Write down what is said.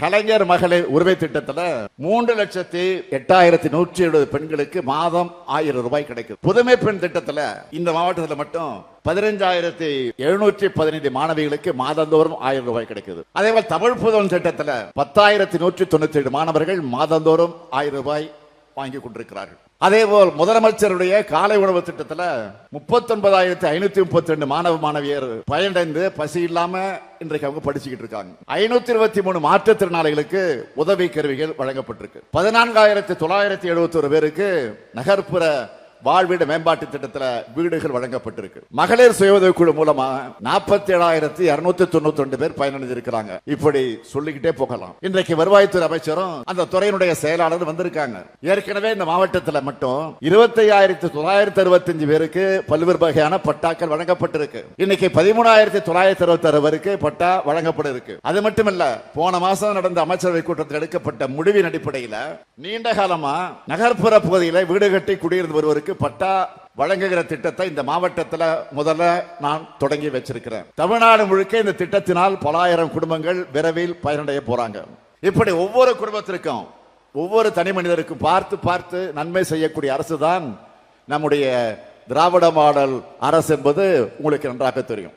கலைஞர் மகளிர் உரிமை திட்டத்துல மூன்று லட்சத்தி எட்டாயிரத்தி நூற்றி எழுபது பெண்களுக்கு மாதம் ஆயிரம் ரூபாய் கிடைக்குது. புதுமை பெண் திட்டத்துல இந்த மாவட்டத்தில் மட்டும் பதினஞ்சாயிரத்தி எழுநூற்றி பதினைந்து மாணவிகளுக்கு மாதந்தோறும் ஆயிரம் ரூபாய் கிடைக்குது. அதே போல் தமிழ் புதன் திட்டத்துல பத்தாயிரத்தி நூற்றி தொண்ணூத்தி ஏழு மாணவர்கள் மாதந்தோறும் ஆயிரம் ரூபாய் வாங்கி கொண்டிருக்கிறார்கள். அதே போல் முதலமைச்சருடைய காலை உணவு திட்டத்தில் முப்பத்தி ஒன்பதாயிரத்தி ஐநூத்தி முப்பத்தி ரெண்டு மாணவ மாணவியர் பயனடைந்து பசி இல்லாம இன்றைக்கு அவங்க படிச்சுக்கிட்டு இருக்காங்க. ஐநூத்தி இருபத்தி மூணு மாற்றுத்திறனாளிகளுக்கு உதவி கருவிகள் வழங்கப்பட்டிருக்கு. பதினான்காயிரத்தி தொள்ளாயிரத்தி எழுபத்தி ஒரு பேருக்கு நகர்ப்புற வாழ்வீடு மேம்பாட்டு திட்டத்துல வீடுகள் வழங்கப்பட்டிருக்கு. மகளிர் சுய உதவிக்குழு குழு மூலமா நாற்பத்தி ஏழாயிரத்தி இருநூத்தி தொண்ணூத்தி ரெண்டு பேர் பயனடைஞ்சிருக்கிறாங்க. இப்படி சொல்லிக்கிட்டே போகலாம். இன்றைக்கு வருவாய்த்துறை அமைச்சரும் அந்த துறையினுடைய செயலாளர் வந்திருக்காங்க. ஏற்கனவே இந்த மாவட்டத்தில் மட்டும் இருபத்தி ஆயிரத்தி தொள்ளாயிரத்தி அறுபத்தஞ்சு பேருக்கு பல்வேறு வகையான பட்டாக்கள் வழங்கப்பட்டிருக்கு. இன்னைக்கு பதிமூணாயிரத்தி தொள்ளாயிரத்தி அறுபத்தி ஆறு பேருக்கு பட்டா வழங்கப்பட இருக்கு அது மட்டுமல்ல போன மாசம் நடந்த அமைச்சரவை கூட்டத்தில் எடுக்கப்பட்ட முடிவின் அடிப்படையில் நீண்ட காலமா நகர்ப்புற பகுதியில் வீடு கட்டி குடியிருந்து வருவருக்கு பட்டா வழங்குகிற திட்டத்தை இந்த மாவட்டத்தில் முதல்ல நான் தொடங்கி வச்சிருக்கிறேன். தமிழ்நாடு முழுக்க இந்த திட்டத்தினால் பலாயிரம் குடும்பங்கள் விரைவில் பயனடைய போறாங்க. இப்படி ஒவ்வொரு குடும்பத்திற்கும் ஒவ்வொரு தனி மனிதருக்கும் பார்த்து பார்த்து நன்மை செய்யக்கூடிய அரசு தான் நம்முடைய திராவிட மாடல் அரசு என்பது உங்களுக்கு நன்றாக தெரியும்.